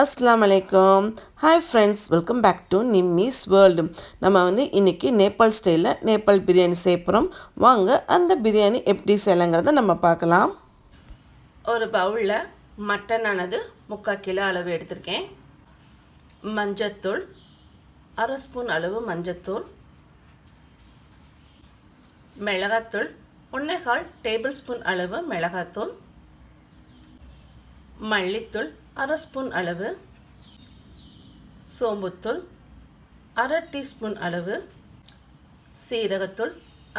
அஸ்லாம் வலைக்கம் hi friends welcome back to Nimmi's world நம்ம வந்து இன்றைக்கி நேபாள் ஸ்டைலில் நேபாள் பிரியாணி சேர்ப்புறோம் வாங்க அந்த பிரியாணி எப்படி செய்யலாங்கிறத நம்ம பார்க்கலாம். ஒரு பவுலில் மட்டனானது முக்கால் கிலோ அளவு எடுத்திருக்கேன். மஞ்சத்தூள் அரை ஸ்பூன் அளவு மஞ்சத்தூள் மிளகாத்தூள் ஒன்றேகால் டேபிள் ஸ்பூன் அளவு மிளகாத்தூள் மல்லித்தூள் அரை ஸ்பூன் அளவு சோம்புத்தூள் அரை டீஸ்பூன் அளவு சீரகத்தூள்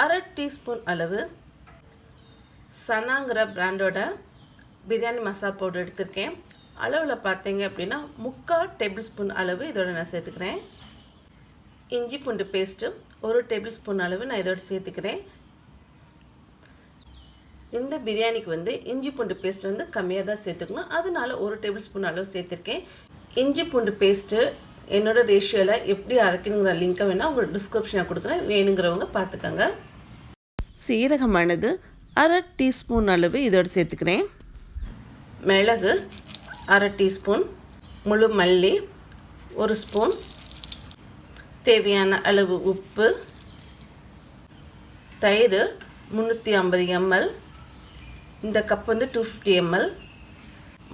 அரை டீஸ்பூன் அளவு சனாங்கிற பிராண்டோட பிரியாணி மசாலா பவுடர் எடுத்திருக்கேன். அளவில் பார்த்தீங்க அப்படின்னா முக்கால் டேபிள் ஸ்பூன் அளவு இதோட நான் சேர்த்துக்கிறேன். இஞ்சி பூண்டு பேஸ்ட்டு ஒரு டேபிள் ஸ்பூன் அளவு நான் இதோட சேர்த்துக்கிறேன். இந்த பிரியாணிக்கு வந்து இஞ்சி பூண்டு பேஸ்ட் வந்து கம்மியாக தான் சேர்த்துக்கணும். அதனால ஒரு டேபிள் ஸ்பூன் அளவு சேர்த்துருக்கேன். இஞ்சி பூண்டு பேஸ்ட்டு என்னோட ரேஷியோவில் எப்படி அரைக்கணுங்கிற லிங்க்கை வேணால் உங்களுக்கு டிஸ்கிரிப்ஷனில் கொடுக்குறேன். வேணுங்கிறவங்க பார்த்துக்கோங்க. சீரகமானது அரை டீஸ்பூன் அளவு இதோடு சேர்த்துக்கிறேன். மிளகு அரை டீஸ்பூன் முழு மல்லி ஒரு ஸ்பூன் தேவையான அளவு உப்பு தயிர் முந்நூற்றி ஐம்பது எம்எல் இந்த கப் வந்து டூ ஃபிஃப்டி எம்எல்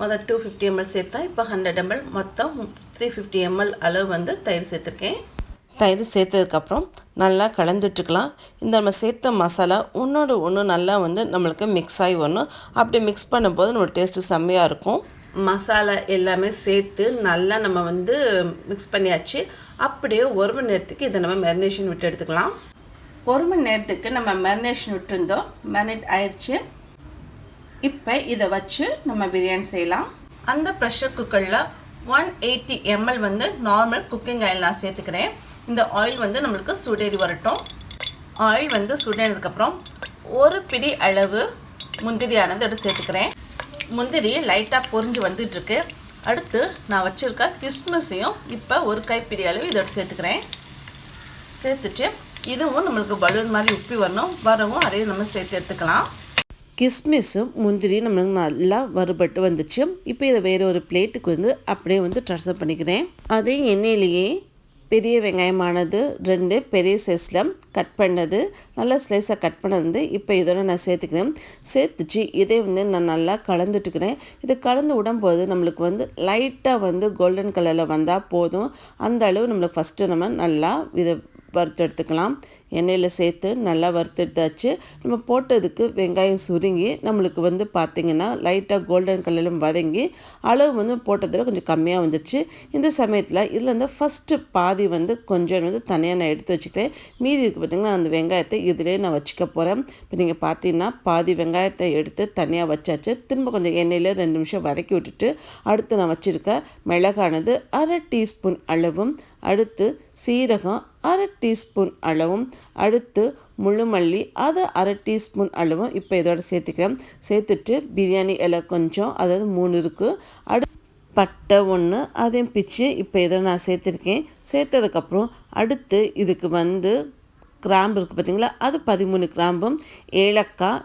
மொதல் டூ ஃபிஃப்டி எம்எல் சேர்த்தா இப்போ ஹண்ட்ரட் எம்எல் மொத்தம் த்ரீ ஃபிஃப்டி எம்எல் அளவு வந்து தயிர் சேர்த்துருக்கேன். தயிர் சேர்த்ததுக்கப்புறம் நல்லா கலந்துட்டுக்கலாம். இந்த நம்ம சேர்த்த மசாலா ஒன்றோட ஒன்று நல்லா வந்து நம்மளுக்கு மிக்ஸ் ஆகி வரணும். அப்படி மிக்ஸ் பண்ணும்போது நம்ம டேஸ்ட்டு செம்மையாக இருக்கும். மசாலா எல்லாமே சேர்த்து நல்லா நம்ம வந்து மிக்ஸ் பண்ணியாச்சு. அப்படியே ஒரு மணி நேரத்துக்கு இதை நம்ம மேரினேஷன் விட்டு எடுத்துக்கலாம். ஒரு மணி நேரத்துக்கு நம்ம மேரினேஷன் விட்டுருந்தோம். மேரினேட் ஆயிடுச்சு இப்போ இதை வச்சு நம்ம பிரியாணி செய்யலாம். அந்த ப்ரெஷர் குக்கரில் ஒன் எயிட்டி எம்எல் வந்து நார்மல் குக்கிங் ஆயில் நான் சேர்த்துக்கிறேன். இந்த ஆயில் வந்து நம்மளுக்கு சுடேறி வரட்டும். ஆயில் வந்து சுடேறதுக்கப்புறம் ஒரு பிடி அளவு முந்திரியானது எடுத்து சேர்த்துக்கிறேன். முந்திரி லைட்டாக பொறிஞ்சு வந்துட்டுருக்கு. அடுத்து நான் வச்சுருக்க கிறிஸ்மஸையும் இப்போ ஒரு கைப்பிடி அளவு இதோட சேர்த்துக்கிறேன். சேர்த்துட்டு இதுவும் நம்மளுக்கு பலூன் மாதிரி உப்பி வரணும். வரவும் அதையும் நம்ம சேர்த்து எடுத்துக்கலாம். கிஸ்மிஸும் முந்திரியும் நம்மளுக்கு நல்லா வறுபட்டு வந்துச்சு. இப்போ இதை வேறு ஒரு பிளேட்டுக்கு வந்து அப்படியே வந்து ட்ரான்ஸ்ஃபர் பண்ணிக்கிறேன். அதே எண்ணெயிலேயே பெரிய வெங்காயமானது ரெண்டு பெரிய சைஸில் கட் பண்ணது. நல்லா ஸ்லைஸாக கட் பண்ணது வந்து இப்போ இதோட நான் சேர்த்துக்கிறேன். சேர்த்துச்சு. இதே வந்து நான் நல்லா கலந்துட்டுக்கிறேன். இது கலந்து விடும்போது நம்மளுக்கு வந்து லைட்டாக வந்து கோல்டன் கலரில் வந்தால் போதும். அந்த அளவு நம்மளுக்கு ஃபஸ்ட்டு நம்ம நல்லா இதை வறுத்து எடுத்துக்கலாம் எண்ணெயில் சேர்த்து நல்லா வறுத்தெடுத்தாச்சு. நம்ம போட்டதுக்கு வெங்காயம் சுருங்கி நம்மளுக்கு வந்து பார்த்திங்கன்னா லைட்டாக கோல்டன் கலரிலும் வதங்கி அளவு வந்து போட்டதில் கொஞ்சம் கம்மியாக வந்துச்சு இந்த சமயத்தில் இதில் வந்து ஃபஸ்ட்டு பாதி வந்து கொஞ்சம் வந்து தனியாக நான் எடுத்து வச்சுக்கிட்டேன். மீதி இருக்குது பார்த்திங்கன்னா அந்த வெங்காயத்தை இதிலே நான் வச்சுக்க போகிறேன் இப்போ நீங்கள் பார்த்தீங்கன்னா பாதி வெங்காயத்தை எடுத்து தனியாக வச்சாச்சு. திரும்ப கொஞ்சம் எண்ணெயில் ரெண்டு நிமிஷம் வதக்கி விட்டுட்டு அடுத்து நான் வச்சுருக்க மிளகானது அரை டீஸ்பூன் அளவும் அடுத்து சீரகம் அரை டீஸ்பூன் அளவும் அடுத்து முழுமல்லி அது அரை டீஸ்பூன் அளவும் இப்போ இதோட சேர்த்துக்கிறேன். சேர்த்துட்டு பிரியாணி இலை கொஞ்சம் அதாவது மூணு இருக்குது அடு பட்டை ஒன்று அதையும் பிச்சு இப்போ இதை நான் சேர்த்துருக்கேன். சேர்த்ததுக்கப்புறம் அடுத்து இதுக்கு வந்து கிராம்பு இருக்குது பார்த்திங்களா அது பதிமூணு கிராம்பும் ஏலக்காய்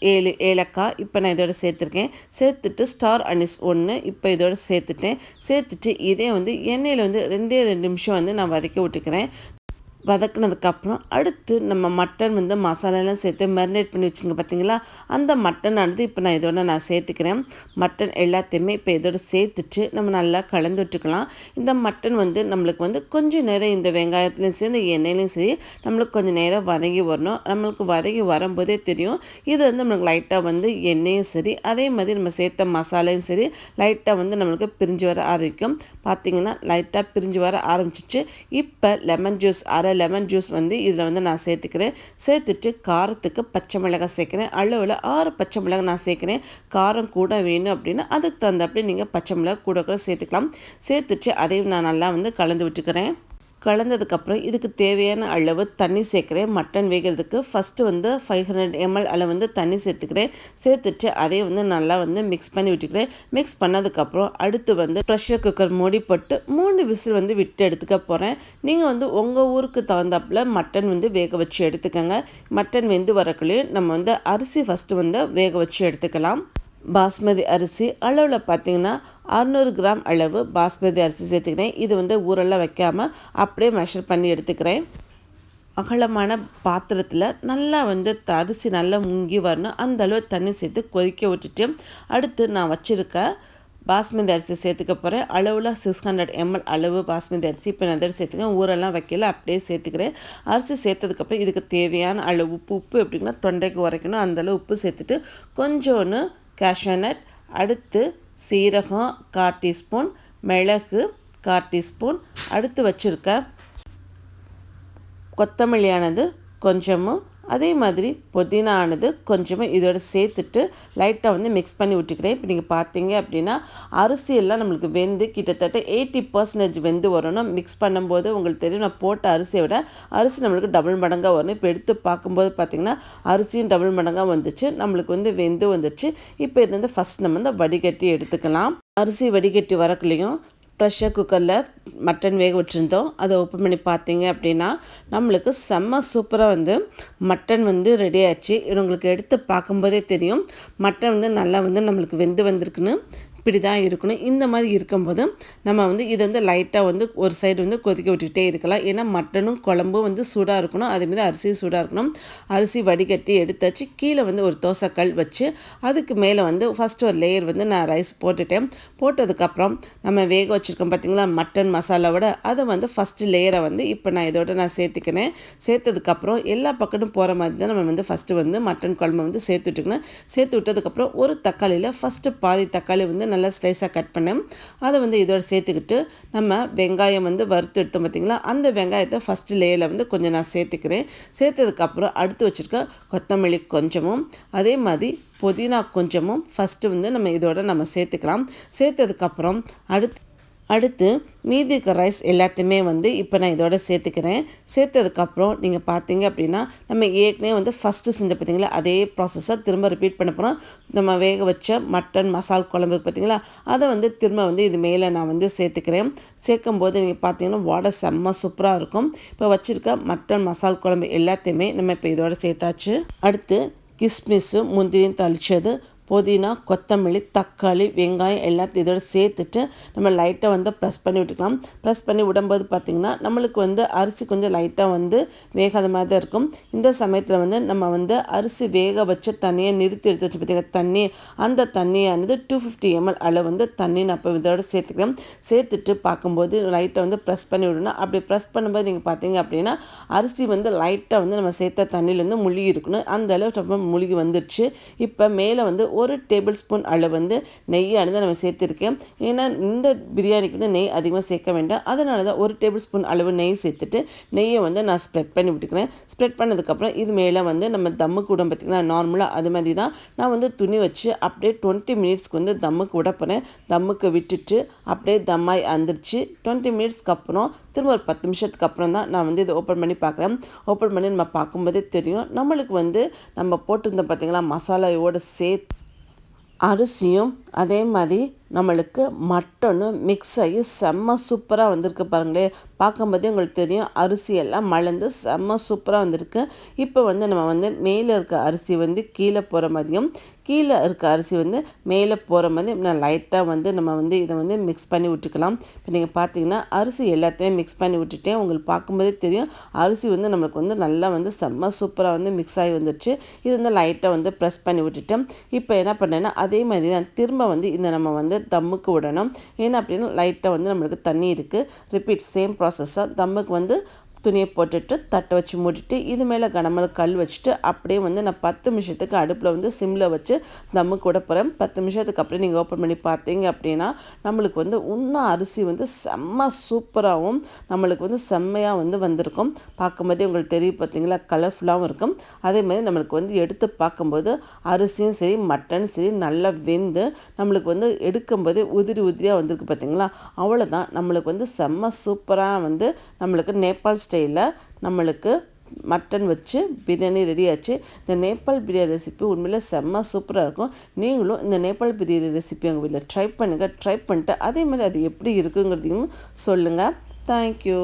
ஏழு ஏலக்காய் இப்போ நான் இதோட சேர்த்துருக்கேன். சேர்த்துட்டு ஸ்டார் அனிஸ் ஒன்று இப்போ இதோட சேர்த்துட்டேன். சேர்த்துட்டு இதே வந்து எண்ணெயில் வந்து ரெண்டே ரெண்டு நிமிஷம் வந்து நான் வதக்கி விட்டுக்கிறேன். வதக்குனதுக்கப்புறம் அடுத்து நம்ம மட்டன் வந்து மசாலாலாம் சேர்த்து மேரினேட் பண்ணி வச்சுங்க பார்த்தீங்களா? அந்த மட்டனானது இப்போ நான் இதோட நான் சேர்த்துக்கிறேன். மட்டன் எல்லாத்தையுமே இப்போ இதோட சேர்த்துட்டு நம்ம நல்லா கலந்து விட்டுக்கலாம். இந்த மட்டன் வந்து நம்மளுக்கு வந்து கொஞ்சம் நேரம் இந்த வெங்காயத்துலையும் சரி இந்த எண்ணெயிலையும் சரி நம்மளுக்கு கொஞ்சம் நேரம் வதங்கி வரணும். நம்மளுக்கு வதங்கி வரும்போதே தெரியும். இது வந்து நம்மளுக்கு லைட்டாக வந்து எண்ணெயும் சரி அதே மாதிரி நம்ம சேர்த்த மசாலையும் சரி லைட்டாக வந்து நம்மளுக்கு பிரிஞ்சு வர ஆரம்பிக்கும். பார்த்திங்கன்னா லைட்டாக பிரிஞ்சு வர ஆரம்பிச்சிச்சு. இப்போ லெமன் ஜூஸ் அரை லெமன் ஜூஸ் வந்து இதில் வந்து நான் சேர்த்துக்கிறேன். சேர்த்துட்டு காரத்துக்கு பச்சை மிளகாய் சேர்க்குறேன். அளவில் ஆறு பச்சை மிளகாய் நான் சேர்க்குறேன். காரம் கூட வேணும் அப்படின்னா அதுக்கு தகுந்தாப்படி நீங்கள் பச்சை மிளகாய் கூட கூட சேர்த்துக்கலாம். சேர்த்துட்டு அதையும் நான் நல்லா வந்து கலந்து விட்டுக்கிறேன். கலந்ததுக்கப்புறம் இதுக்கு தேவையான அளவு தண்ணி சேர்க்குறேன். மட்டன் வேகிறதுக்கு ஃபஸ்ட்டு வந்து ஃபைவ் ஹண்ட்ரட் எம்எல் அளவு வந்து தண்ணி சேர்த்துக்கிறேன். சேர்த்துட்டு அதே வந்து நல்லா வந்து மிக்ஸ் பண்ணி விட்டுக்கிறேன். மிக்ஸ் பண்ணதுக்கப்புறம் அடுத்து வந்து ப்ரெஷர் குக்கர் மூடி போட்டு மூணு விசில் வந்து விட்டு எடுத்துக்க போகிறேன் நீங்கள் வந்து உங்கள் ஊருக்கு தகுந்தாப்பில் மட்டன் வந்து வேக வச்சு எடுத்துக்கோங்க. மட்டன் வெந்து வரக்குள்ளேயும் நம்ம வந்து அரிசி ஃபஸ்ட்டு வந்து வேக வச்சு எடுத்துக்கலாம். பாஸ்மதி அரிசி அளவில் பார்த்தீங்கன்னா அறநூறு கிராம் அளவு பாஸ்மதி அரிசி சேர்த்துக்கிறேன். இது வந்து ஊரெல்லாம் வைக்காமல் அப்படியே மெஷர் பண்ணி எடுத்துக்கிறேன். அகலமான பாத்திரத்தில் நல்லா வந்து அரிசி நல்லா முங்கி வரணும். அந்த அளவு தண்ணி சேர்த்து கொதிக்க விட்டுட்டு அடுத்து நான் வச்சுருக்க பாஸ்மதி அரிசி சேர்த்துக்க போகிறேன் அளவில் சிக்ஸ் ஹண்ட்ரட் எம்எல் அளவு பாஸ்மதி அரிசி இப்போ நான் சேர்த்துக்கேன் ஊரெல்லாம் வைக்கல அப்படியே சேர்த்துக்கிறேன். அரிசி சேர்த்ததுக்கப்புறம் இதுக்கு தேவையான அளவு உப்பு உப்பு எப்படின்னா தொண்டைக்கு உரைக்கணும். அந்தளவு உப்பு சேர்த்துட்டு கொஞ்சோன்னு கேஷ்யூநட் அடுத்து சீரகம் கால் டீஸ்பூன் மிளகு கால் டீஸ்பூன் அடுத்து வச்சுருக்க கொத்தமல்லியானது கொஞ்சமும் அதே மாதிரி புதினானது கொஞ்சமாக இதோட சேர்த்துட்டு லைட்டாக வந்து மிக்ஸ் பண்ணி விட்டுக்கிறேன். இப்போ நீங்கள் பார்த்தீங்க அப்படின்னா அரிசியெல்லாம் நம்மளுக்கு வெந்து கிட்டத்தட்ட எயிட்டி பர்சன்டேஜ் வெந்து வரணும். மிக்ஸ் பண்ணும்போது உங்களுக்கு தெரியும் நான் போட்ட அரிசியை விட அரிசி நம்மளுக்கு டபுள் மடங்காக வரணும். இப்போ எடுத்து பார்க்கும்போது பார்த்திங்கன்னா அரிசியும் டபுள் மடங்காக வந்துச்சு. நம்மளுக்கு வந்து வெந்து வந்துச்சு. இப்போ இது வந்து ஃபஸ்ட் நம்ம வந்து வடிகட்டி எடுத்துக்கலாம். அரிசி வடிகட்டி வரக்குள்ளேயும் ப்ரெஷர் குக்கரில் மட்டன் வேக வச்சுருந்தோம். அதை ஓப்பன் பண்ணி பார்த்தீங்க அப்படின்னா நம்மளுக்கு செம்ம சூப்பராக வந்து மட்டன் வந்து ரெடி ஆச்சு. உங்களுக்கு எடுத்து பார்க்கும்போதே தெரியும். மட்டன் வந்து நல்லா வந்து நம்மளுக்கு வெந்து வந்திருக்குன்னு. இப்படி தான் இருக்கணும். இந்த மாதிரி இருக்கும்போது நம்ம வந்து இதை வந்து லைட்டாக வந்து ஒரு சைடு வந்து கொதிக்க விட்டுக்கிட்டே இருக்கலாம். ஏன்னா மட்டனும் குழம்பும் வந்து சூடாக இருக்கணும். அதே மாதிரி அரிசியும் சூடாக இருக்கணும். அரிசி வடிகட்டி எடுத்தாச்சு. கீழே வந்து ஒரு தோசைக்கல் வச்சு அதுக்கு மேலே வந்து ஃபஸ்ட் ஒரு லேயர் வந்து நான் ரைஸ் போட்டுட்டேன். போட்டதுக்கப்புறம் நம்ம வேக வச்சுருக்கோம் பார்த்திங்களா மட்டன் மசாலாவோட அதை வந்து ஃபஸ்ட்டு லேயரை வந்து இப்போ நான் இதோட நான் சேர்த்துக்கினேன் சேர்த்ததுக்கப்புறம் எல்லா பக்கமும் போகிற மாதிரி தான் நம்ம வந்து ஃபஸ்ட்டு வந்து மட்டன் குழம்பு வந்து சேர்த்து விட்டுக்கணும் சேர்த்து விட்டதுக்கப்புறம் ஒரு தக்காளியில் ஃபஸ்ட்டு பாதி தக்காளி வந்து நல்லா நல்லா ஸ்லைஸாக கட் பண்ணேன் அதை வந்து இதோட சேர்த்துக்கிட்டு நம்ம வெங்காயம் வந்து வறுத்து எடுத்தோம் பார்த்திங்களா அந்த வெங்காயத்தை ஃபஸ்ட்டு லேயில் வந்து கொஞ்சம் நான் சேர்த்துக்கிறேன். சேர்த்ததுக்கப்புறம் அடுத்து வச்சுருக்க கொத்தமல்லி கொஞ்சமும் அதே மாதிரி புதினா கொஞ்சமும் ஃபஸ்ட்டு வந்து நம்ம இதோட நம்ம சேர்த்துக்கலாம். சேர்த்ததுக்கப்புறம் அடுத்து அடுத்து மீதி இருக்க ரைஸ் எல்லாத்தையுமே வந்து இப்போ நான் இதோட சேர்த்துக்கிறேன். சேர்த்ததுக்கப்புறம் நீங்கள் பார்த்தீங்க அப்படின்னா நம்ம ஏற்கனவே வந்து ஃபஸ்ட்டு செஞ்ச பார்த்தீங்களா அதே ப்ராசஸாக திரும்ப ரிப்பீட் பண்ண போகிறோம் நம்ம வேக வச்ச மட்டன் மசால் குழம்பு பார்த்தீங்களா அதை வந்து திரும்ப வந்து இது மேலே நான் வந்து சேர்த்துக்கிறேன். சேர்க்கும் போது நீங்கள் பார்த்தீங்கன்னா வாடை செம்ம சூப்பராக இருக்கும். இப்போ வச்சுருக்க மட்டன் மசால் குழம்பு எல்லாத்தையுமே நம்ம இப்போ இதோட சேர்த்தாச்சு. அடுத்து கிஸ்மிஸும் முந்திரியும் தளிச்சது. புதினா கொத்தமல்லி தக்காளி வெங்காயம் எல்லாத்தையும் இதோட சேர்த்துட்டு நம்ம லைட்டாக வந்து ப்ரெஸ் பண்ணி விட்டுக்கலாம். ப்ரெஸ் பண்ணி விடும்போது பார்த்திங்கன்னா நம்மளுக்கு வந்து அரிசி கொஞ்சம் லைட்டாக வந்து வேகாத மாதிரி தான் இருக்கும். இந்த சமயத்தில் வந்து நம்ம வந்து அரிசி வேக வச்ச தண்ணியை நிறுத்தி எடுத்து வச்சு பார்த்திங்கன்னா தண்ணி அந்த தண்ணியானது டூ ஃபிஃப்டி எம்எல் அளவு வந்து தண்ணி நான் இப்போ இதோட சேர்த்துக்கிறேன். சேர்த்துட்டு பார்க்கும்போது லைட்டை வந்து ப்ரெஸ் பண்ணி விடணும். அப்படி ப்ரெஸ் பண்ணும்போது நீங்கள் பார்த்தீங்க அப்படின்னா அரிசி வந்து லைட்டாக வந்து நம்ம சேர்த்த தண்ணியில் வந்து முழுகி இருக்கணும். அந்த அளவு ரொம்ப முழுகி வந்துடுச்சு இப்போ மேலே வந்து ஒரு டேபிள் ஸ்பூன் அளவு வந்து நெய்யானது நம்ம சேர்த்துருக்கேன். ஏன்னா இந்த பிரியாணிக்கு வந்து நெய் அதிகமாக சேர்க்க வேண்டாம். அதனால தான் ஒரு டேபிள் ஸ்பூன் அளவு நெய் சேர்த்துட்டு நெய்யை வந்து நான் ஸ்ப்ரெட் பண்ணி விட்டுக்கிறேன். ஸ்ப்ரெட் பண்ணதுக்கப்புறம் இது மேலே வந்து நம்ம தம்மு கூட பார்த்திங்கன்னா நார்மலாக அது மாதிரி தான் நான் வந்து துணி வச்சு அப்படியே டுவெண்ட்டி மினிட்ஸ்க்கு வந்து தம்முக்கு விட போகிறேன் தம்முக்கு விட்டுட்டு அப்படியே தம்மாய் அந்திரிச்சு டுவெண்ட்டி மினிட்ஸ்க்கு அப்புறம் திரும்ப ஒரு பத்து நிமிஷத்துக்கு அப்புறம் தான் நான் வந்து இதை ஓப்பன் பண்ணி பார்க்குறேன். ஓப்பன் பண்ணி நம்ம பார்க்கும்போதே தெரியும். நம்மளுக்கு வந்து நம்ம போட்டிருந்தோம் பார்த்திங்களா மசாலாவோடு சேர்த்து அரிசியும் அதே மாதிரி நம்மளுக்கு மட்டனும் மிக்ஸ் ஆகி செம்ம சூப்பராக வந்திருக்கு பாருங்களேன் பார்க்கும்போதே உங்களுக்கு தெரியும் அரிசி எல்லாம் மலர்ந்து செம்ம சூப்பராக வந்திருக்கு. இப்போ வந்து நம்ம வந்து மேலே இருக்க அரிசி வந்து கீழே போகிற மாதிரியும் கீழே இருக்க அரிசி வந்து மேலே போகிற மாதிரி நான் லைட்டாக வந்து நம்ம வந்து இதை வந்து மிக்ஸ் பண்ணி விட்டுக்கலாம். இப்போ நீங்கள் பார்த்தீங்கன்னா அரிசி எல்லாத்தையும் மிக்ஸ் பண்ணி விட்டுட்டேன் உங்களுக்கு பார்க்கும்போதே தெரியும் அரிசி வந்து நம்மளுக்கு வந்து நல்லா வந்து செம்ம சூப்பராக வந்து மிக்ஸ் ஆகி வந்துடுச்சு இது வந்து லைட்டாக வந்து ப்ரெஸ் பண்ணி விட்டுட்டேன் இப்போ என்ன பண்ணேன்னா அதே மாதிரி தான் திரும்ப வந்து இந்த நம்ம வந்து தம்முக்கு விடணும். ஏன்னா அப்படின்னா லைட்டாக வந்து நம்மளுக்கு தண்ணி இருக்குது ரிப்பீட் சேம் ப்ராசஸ்ஸாக தம்முக்கு வந்து துணியை போட்டுட்டு தட்டை வச்சு மூடிட்டு இது மேலே கனமல் கல் வச்சுட்டு அப்படியே வந்து நான் பத்து நிமிஷத்துக்கு அடுப்பில் வந்து சிம்மில் வச்சு தம்மு கூட போகிறேன் பத்து நிமிஷத்துக்கு அப்புறம் நீங்கள் ஓப்பன் பண்ணி பார்த்தீங்க அப்படின்னா நம்மளுக்கு வந்து இன்னும் அரிசி வந்து செம்ம சூப்பராகவும் நம்மளுக்கு வந்து செம்மையாக வந்து வந்திருக்கும். பார்க்கும்போதே உங்களுக்கு தெரியும் பார்த்தீங்களா? கலர்ஃபுல்லாகவும் இருக்கும். அதே மாதிரி நம்மளுக்கு வந்து எடுத்து பார்க்கும்போது அரிசியும் சரி மட்டனும் சரி நல்லா வெந்து நம்மளுக்கு வந்து எடுக்கும்போதே உதிரி உதிரியாக வந்திருக்கு பார்த்தீங்களா? அவ்வளோதான் நம்மளுக்கு வந்து செம்ம சூப்பராக வந்து நம்மளுக்கு நேபாள் வரிசையில் நம்மளுக்கு மட்டன் வச்சு பிரியாணி ரெடி ஆச்சு. இந்த நேபாள் பிரியாணி ரெசிபி உண்மையில் செம்ம சூப்பராக இருக்கும். நீங்களும் இந்த நேபாள் பிரியாணி ரெசிபி உங்கள் வீட்டில் ட்ரை பண்ணுங்கள் ட்ரை பண்ணிட்டு அதே மாதிரி அது எப்படி இருக்குங்கிறதையும் சொல்லுங்கள் தேங்க்யூ